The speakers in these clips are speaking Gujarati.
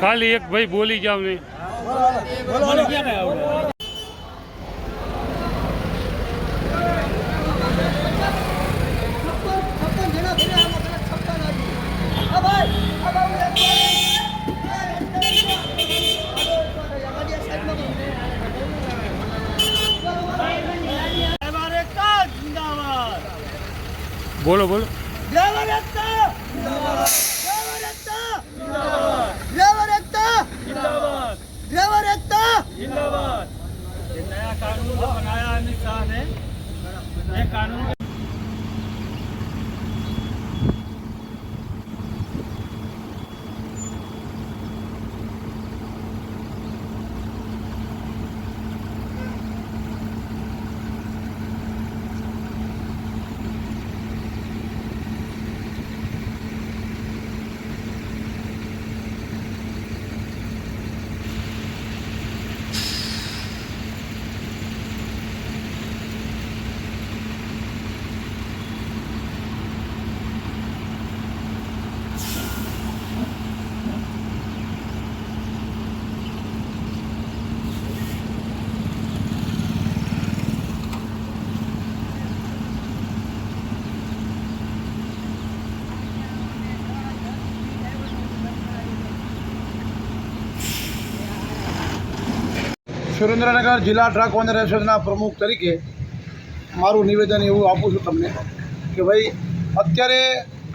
ખાલી એક ભાઈ બોલી જાવ નહીં મને ક્યાં કઈ આવડે બોલો બોલો जिंदाबाद ये नया कानून जो बनाया अमित शाह ने ये कानून સુરેન્દ્રનગર જિલ્લા ટ્રક ઓનર એસોસિએશનના પ્રમુખ તરીકે મારું નિવેદન એવું આપું છું તમને કે ભાઈ, અત્યારે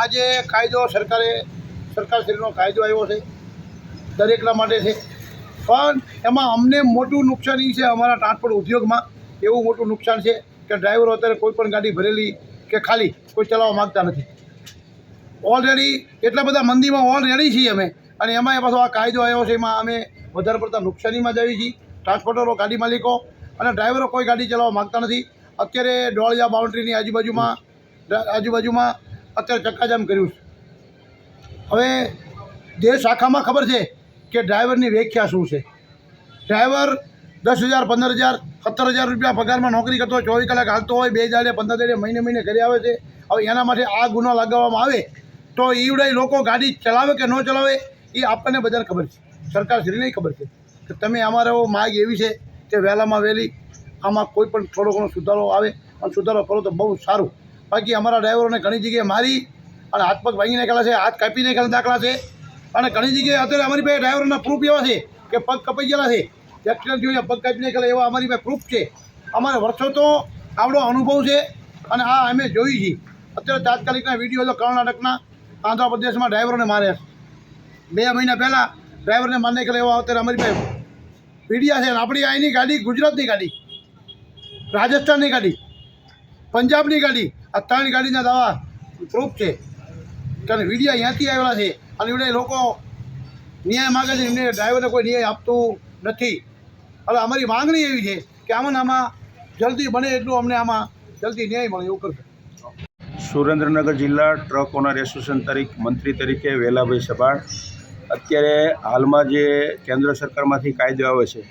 આ જે કાયદો સરકારે સરકારશ્રીનો કાયદો આવ્યો છે, દરેકના માટે છે. પણ એમાં અમને મોટું નુકસાન છે અમારા ટ્રાન્સપોર્ટ ઉદ્યોગમાં, એવું મોટું નુકસાન છે કે ડ્રાઈવરો અત્યારે કોઈ પણ ગાડી ભરેલી કે ખાલી કોઈ ચલાવવા માગતા નથી. ઓલરેડી એટલા બધા મંદીમાં ઓલરેડી છીએ અમે. અને એમાં એ પાછો આ કાયદો આવ્યો છે, એમાં અમે વધારે પડતા નુકસાનીમાં જઈએ છીએ. ટ્રાન્સપોર્ટરો ગાડી માલિકો અને ડ્રાઈવરો કોઈ ગાડી ચલાવવા માગતા નથી. અત્યારે ડોળિયા બાઉન્ડ્રીની આજુબાજુમાં આજુબાજુમાં અત્યારે ચક્કાજામ કર્યું છે. હવે જે શાખામાં ખબર છે કે ડ્રાઈવરની વ્યાખ્યા શું છે? ડ્રાઈવર દસ હજાર, પંદર હજાર, સત્તર હજાર રૂપિયા પગારમાં નોકરી કરતો ચોવીસ કલાક હાલતો હોય, બે દાડે, પંદર દાડે, મહિને મહિને ઘરે આવે છે. હવે એના માટે આ ગુનો લગાવવામાં આવે તો ઈવડાઈ લોકો ગાડી ચલાવે કે ન ચલાવે એ આપણને બધાને ખબર છે. સરકારશ્રીને ખબર છે. કે તમે અમારો માગ એવી છે કે વહેલામાં વહેલી આમાં કોઈ પણ થોડો ઘણો સુધારો આવે અને સુધારો કરો તો બહુ સારું. બાકી અમારા ડ્રાઈવરોને ઘણી જગ્યાએ મારી અને હાથ પગ ભાંગી નાખેલા છે, હાથ કાપી નાખેલા દાખલા છે. અને ઘણી જગ્યાએ અત્યારે અમારી પાસે ડ્રાઈવરોના પ્રૂફ એવા છે કે પગ કપાઈ ગયેલા છે. એક્સિડન્ટ જોઈએ પગ કાપી નાખેલા એવા અમારી પાસે પ્રૂફ છે. અમારે વર્ષો તો આવડો અનુભવ છે અને આ અમે જોઈ છીએ અત્યારે તાત્કાલિકના વીડિયો તો કર્ણાટકના આંધ્રપ્રદેશમાં ડ્રાઈવરોને માર્યા બે મહિના પહેલાં ડ્રાઈવરને મારી નાખેલા એવા અત્યારે અમારી પાસે મીડિયા છે. આપણી અહીંની ગાડી ગુજરાતની ગાડી. રાજસ્થાનની ગાડી. પંજાબની ગાડી. આ ત્રણ ગાડીના દાવા પ્રૂફ છે. કારણ વીડિયા અહીંયાથી આવેલા છે. અને એવડે લોકો ન્યાય માગે છે. એમને ડ્રાઈવરને કોઈ ન્યાય આપતું નથી. હવે અમારી માંગણી એવી છે કે આમાં આમાં જલ્દી બને એટલું અમને આમાં જલ્દી ન્યાય મળે એવું કરશે. સુરેન્દ્રનગર જિલ્લા ટ્રક ઓનર એસોસિએશન તરીકે મંત્રી તરીકે વેલાભાઈ સબાણ અત્યારે હાલમાં જે કેન્દ્ર સરકારમાંથી કાયદો આવે છે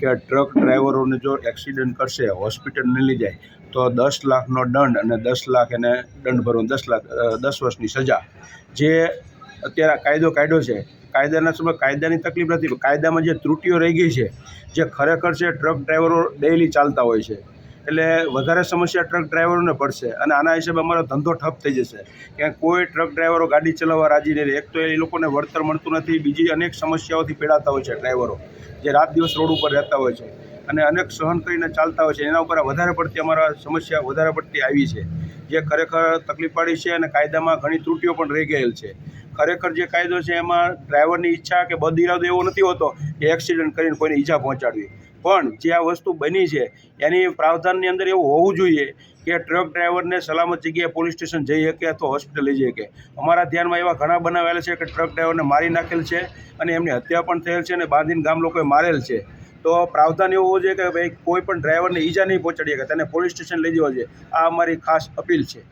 કે ટ્રક ડ્રાઈવરોને જો એક્સિડન્ટ કરશે, હોસ્પિટલ ન જાય, તો દસ લાખનો દંડ અને દસ લાખ એને દંડ ભરવાનો દસ લાખ દસ વર્ષની સજા. જે અત્યારે કાયદો કાયદો છે, કાયદાના સમય કાયદાની તકલીફ નથી કાયદામાં જે ત્રુટીઓ રહી ગઈ છે, જે ખરેખર છે ટ્રક ડ્રાઈવરો ડેઇલી ચાલતા હોય છે. એટલે વધારે સમસ્યા ટ્રક ડ્રાઈવરોને પડશે અને આના હિસાબે અમારો ધંધો ઠપ થઈ જશે. ક્યાંક કોઈ ટ્રક ડ્રાઈવરો ગાડી ચલાવવા રાજી નહીં એક તો એ લોકોને વળતર મળતું નથી, બીજી અનેક સમસ્યાઓથી પીડાતા હોય છે ડ્રાઈવરો, જે રાત દિવસ રોડ ઉપર રહેતા હોય છે અને અનેક સહન કરીને ચાલતા હોય છે. એના ઉપર વધારે પડતી અમારા સમસ્યા વધારે પડતી આવી છે. જે ખરેખર તકલીફ પાડી છે અને કાયદામાં ઘણી ત્રુટીઓ પણ રહી ગયેલ છે. ખરેખર જે કાયદો છે એમાં ડ્રાઈવરની ઈચ્છા કે બદ ઇરાદો એવો નથી હોતો કે એક્સિડન્ટ કરીને કોઈને ઈજા પહોંચાડવી. પણ જે આ વસ્તુ બની છે, એની પ્રાવધાનની અંદર એવું હોવું જોઈએ કે ટ્રક ડ્રાઈવરને સલામત જગ્યાએ પોલીસ સ્ટેશન જઈ શકે અથવા હોસ્પિટલ લઈ જઈ શકે. અમારા ધ્યાનમાં એવા ઘણા બનાવેલા છે કે ટ્રક ડ્રાઈવરને મારી નાખેલ છે અને એમની હત્યા પણ થયેલ છે અને બાંધીને ગામ લોકોએ મારેલ છે. તો પ્રાવધાન એવું હોવું જોઈએ કે ભાઈ કોઈ પણ ડ્રાઈવરને ઈજા નહીં પહોંચાડી શકે. તેને પોલીસ સ્ટેશન લઈ જવા જોઈએ. આ અમારી ખાસ અપીલ છે.